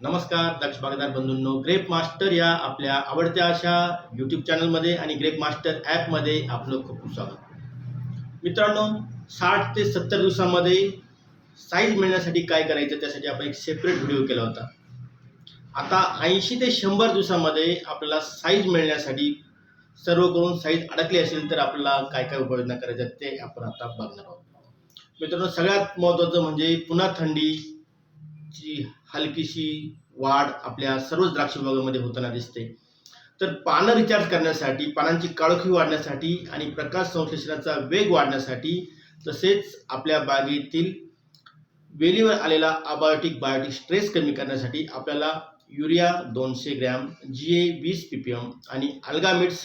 नमस्कार दक्ष बागदार बंधूंनो. Grep master या आपल्या आवडत्या अशा यूट्यूब चॅनलमध्ये आणि ग्रेप मास्टर ॲपमध्ये आपलं खूप खूप स्वागत. मित्रांनो साठ ते सत्तर दिवसामध्ये साईज मिळण्यासाठी काय करायचं त्यासाठी आपण एक सेपरेट व्हिडिओ केला होता. आता ऐंशी ते शंभर दिवसामध्ये आपल्याला साईज मिळण्यासाठी सर्व करून साईज अडकली असेल तर आपल्याला काय काय उपाययोजना करायच्या ते आपण आता बघणार आहोत. मित्रांनो सगळ्यात महत्त्वाचं म्हणजे पुन्हा थंडी ची हलकीशी वाढ आपल्या सर्वच द्राक्ष विभागामध्ये होताना दिसते. तर पानं रिचार्ज करण्यासाठी पानांची काळोखी वाढण्यासाठी आणि प्रकाश संश्लेषणाचा वेग वाढण्यासाठी तसेच आपल्या बागेतील वेलीवर आलेला अबायोटिक बायोटिक स्ट्रेस कमी करण्यासाठी आपल्याला युरिया दोनशे ग्रॅम जी ए वीस पी पी एम आणि अल्गामिट्स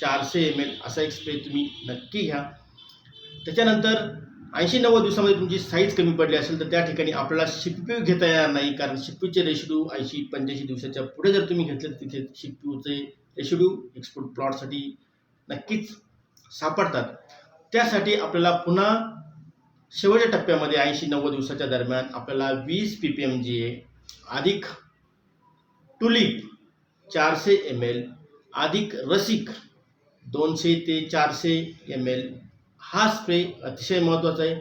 चारशे एम एल असा एक स्प्रे तुम्ही नक्की घ्या. त्याच्यानंतर ऐंशी नव्वद दिवसामध्ये तुमची साईज कमी पडली असेल तर त्या ठिकाणी आपल्याला शिप्यू घेता येणार नाही कारण शिप्यूचे रेशिड्यू ऐंशी पंच्याऐंशी दिवसाच्या पुढे जर तुम्ही घेतले तर तिथे शिप्यूचे रेशिड्यू एक्सपोर्ट प्लॉटसाठी नक्कीच सापडतात. त्यासाठी आपल्याला पुन्हा शेवटच्या टप्प्यामध्ये ऐंशी नव्वद दिवसाच्या दरम्यान आपल्याला वीस P P M G A अधिक टुलिप चारशे एम एल अधिक रसिक दोनशे ते चारशे एम एल हा स्प्रे अतिशय महत्त्वाचा आहे.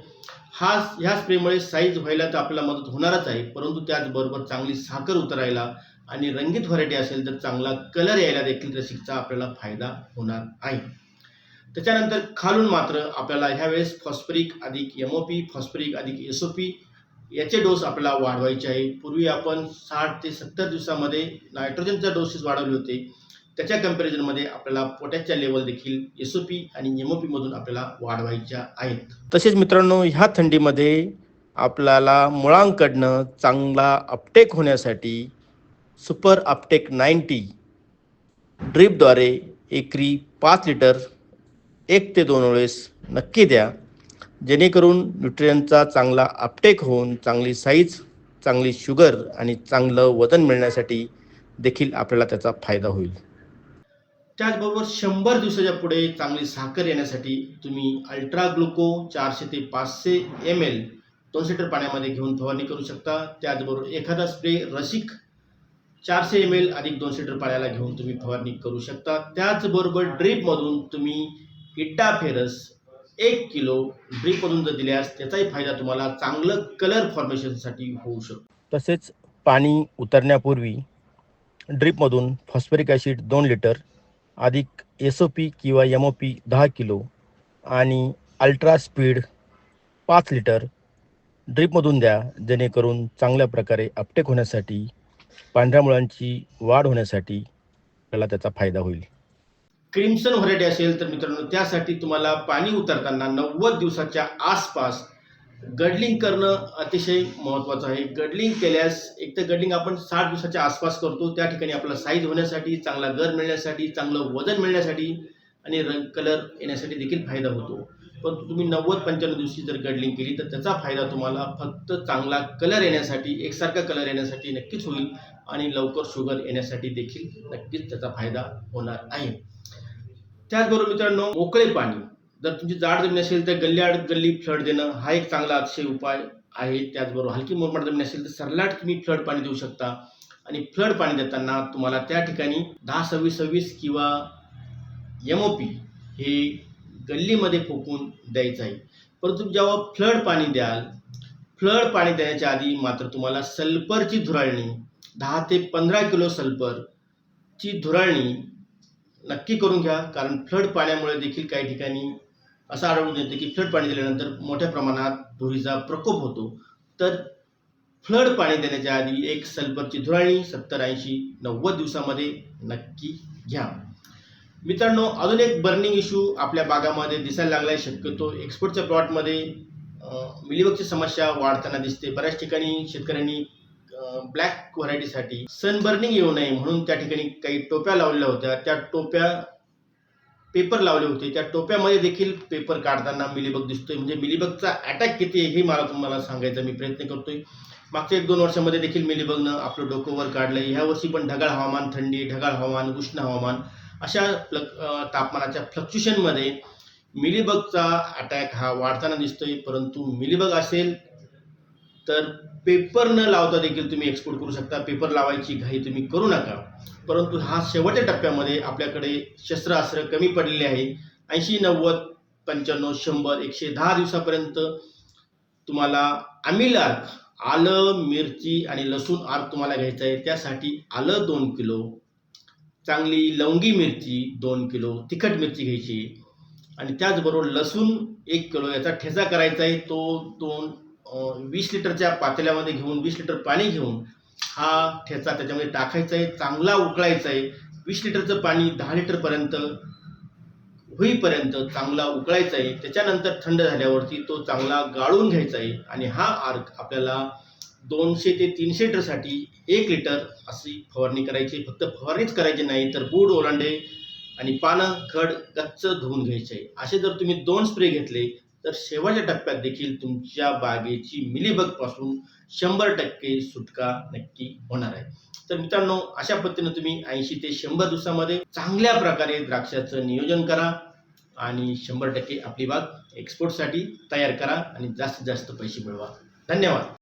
हा ह्या स्प्रेमुळे साईज व्हायला तर आपल्याला मदत होणारच आहे. परंतु त्याचबरोबर चांगली साखर उतरायला आणि रंगीत व्हरायटी असेल तर चांगला कलर यायला देखील रसिकचा आपल्याला फायदा होणार आहे. त्याच्यानंतर खालून मात्र आपल्याला ह्यावेळेस फॉस्फरिक अधिक एम ओ पी फॉस्फरिक अधिक एस ओ पी याचे डोस आपल्याला वाढवायचे आहे. पूर्वी आपण साठ ते सत्तर दिवसामध्ये नायट्रोजनचा डोसेस वाढवले होते. त्याच्या कम्पॅरिझनमध्ये आपल्याला पोटॅशच्या लेवल देखील एस ओ पी आणि एम ओ पीमधून आपल्याला वाढवायच्या आहेत. तसेच मित्रांनो ह्या थंडीमध्ये आपल्याला मुळांकडनं चांगला अपटेक होण्यासाठी सुपर अपटेक नाईन्टी ड्रीपद्वारे एकरी पाच लिटर एक ते दोन वेळेस नक्की द्या. जेणेकरून न्यूट्रियनचा चांगला अपटेक होऊन चांगली साईज चांगली शुगर आणि चांगलं वजन मिळण्यासाठी देखील आपल्याला त्याचा फायदा होईल. त्याचबरोबर शंभर दिवसाच्या पुढे चांगली साखर येण्यासाठी तुम्ही अल्ट्रा ग्लुको चारशे ते पाचशे एम एल दोन लिटर पाण्यामध्ये घेऊन फवारणी करू शकता. त्याचबरोबर एखादा स्प्रे रसिक चारशे एम एल अधिक दोनशे लिटर पाण्याला घेऊन तुम्ही फवारणी करू शकता. त्याचबरोबर ड्रीपमधून तुम्ही इट्टाफेरस एक किलो ड्रीपमधून जर दिल्यास त्याचाही फायदा तुम्हाला चांगलं कलर फॉर्मेशनसाठी होऊ शकतो. तसेच पाणी उतरण्यापूर्वी ड्रीपमधून फॉस्फरिक ॲसिड दोन लिटर अधिक एस ओ पी किंवा एम ओ पी दहा किलो आणि अल्ट्रा स्पीड पाच लिटर ड्रीपमधून द्या जेणेकरून चांगल्या प्रकारे अपटेक होण्यासाठी पांढऱ्या मुळांची वाढ होण्यासाठी आपल्याला त्याचा फायदा होईल. क्रिम्सन व्हरायटी असेल तर मित्रांनो त्यासाठी तुम्हाला पाणी उतरताना नव्वद दिवसाच्या आसपास गडलिंग करणं अतिशय महत्त्वाचं आहे. गडलिंग केल्यास एक तर गडलिंग आपण साठ दिवसाच्या आसपास करतो. त्या ठिकाणी आपला साईज होण्यासाठी चांगला गर मिळण्यासाठी चांगलं वजन मिळण्यासाठी आणि रंग कलर येण्यासाठी देखील फायदा होतो. पण तुम्ही नव्वद पंच्याण्णव दिवशी जर गडलिंग केली तर त्याचा फायदा तुम्हाला फक्त चांगला कलर येण्यासाठी एकसारखा कलर येण्यासाठी नक्कीच होईल आणि लवकर शुगर येण्यासाठी देखील नक्कीच त्याचा फायदा होणार आहे. त्याचबरोबर मित्रांनो मोकळे पाणी. जर तुमची जाड जमीन असेल तर गल्ल्याआड गल्ली फ्लड देणं हा एक चांगला अतिशय उपाय आहे. त्याचबरोबर हलकी मुरमाड जमीन असेल तर सरलाट तुम्ही फ्लड पाणी देऊ शकता. आणि फ्लड पाणी देताना तुम्हाला त्या ठिकाणी दहा सव्वीस सव्वीस किंवा एम ओ पी हे गल्लीमध्ये फोकून द्यायचं आहे. परंतु जेव्हा फ्लड पाणी द्याल फ्लड पाणी देण्याच्या आधी मात्र तुम्हाला सल्फरची धुराळणी दहा ते पंधरा किलो सल्फरची धुराळणी नक्की करून घ्या. कारण फ्लड पाण्यामुळे देखील काही ठिकाणी असं आढळून येतं की फ्लड पाणी दिल्यानंतर मोठ्या प्रमाणात धुळीचा प्रकोप होतो. तर फ्लड पाणी देण्याच्या आधी एक सल्फरची धुराळणी सत्तर ऐंशी नव्वद दिवसामध्ये नक्की घ्या. मित्रांनो अजून एक बर्निंग इश्यू आपल्या बागामध्ये दिसायला लागलाय. शक्यतो एक्सपोर्टच्या प्लॉटमध्ये मिलीबगची समस्या वाढताना दिसते. बऱ्याच ठिकाणी शेतकऱ्यांनी ब्लॅक व्हरायटीसाठी सनबर्निंग येऊ नये म्हणून त्या ठिकाणी काही टोप्या लावलेल्या होत्या. त्या टोप्या पेपर लावले होते. त्या टोप्यामध्ये देखील पेपर काढताना मिलीबग दिसतोय. म्हणजे मिलीबगचा अटॅक किती आहे हे मला तुम्हाला सांगायचा मी प्रयत्न करतोय. मागच्या एक दोन वर्षामध्ये देखील मिलीबगनं आपलं डोकं वर काढलंय. ह्या वर्षी पण ढगाळ हवामान थंडी ढगाळ हवामान उष्ण हवामान अशा फ्लक तापमानाच्या फ्लक्च्युएशनमध्ये मिलीबगचा अटॅक हा वाढताना दिसतोय. परंतु मिलीबग असेल तर पेपर न लावता देखील तुम्ही एक्सपोर्ट करू शकता. पेपर लावायची घाई तुम्ही करू नका. परंतु हा शेवटच्या टप्प्यामध्ये आपल्याकडे शस्त्रास्त्र कमी पडलेले आहे. ऐंशी नव्वद पंच्याण्णव शंभर एकशे दहा दिवसापर्यंत तुम्हाला आमिल आर्क आलं मिरची आणि लसूण आर्क तुम्हाला घ्यायचं आहे. त्यासाठी आलं दोन किलो चांगली लवंगी मिरची दोन किलो तिखट मिरची घ्यायची. आणि त्याचबरोबर लसूण एक किलो याचा ठेचा करायचा आहे. तो दोन वीस लिटरच्या पातेल्यामध्ये घेऊन वीस लिटर पाणी घेऊन हा ठेचा त्याच्यामध्ये टाकायचा आहे चांगला उकळायचा आहे. वीस लिटरचं पाणी दहा लिटरपर्यंत होईपर्यंत चांगला उकळायचा आहे. त्याच्यानंतर थंड झाल्यावरती तो चांगला गाळून घ्यायचा आहे आणि हा आर्क आपल्याला दोनशे ते तीनशे लिटरसाठी एक लिटर अशी फवारणी करायची फक्त फवारणीच करायची नाही तर बूड ओलांडे आणि पानं खड गच्च धुवून घ्यायचे आहे. असे जर तुम्ही दोन स्प्रे घेतले तर शेवटच्या टप्प्यात देखील तुमच्या बागेची मिलीबगपासून शंभर टक्के सुटका नक्की होणार आहे. तर मित्रांनो अशा पद्धतीनं तुम्ही ऐंशी ते शंभर दिवसामध्ये चांगल्या प्रकारे द्राक्षाचं नियोजन करा आणि शंभर टक्के आपली बाग एक्सपोर्टसाठी तयार करा आणि जास्तीत जास्त पैसे मिळवा. धन्यवाद.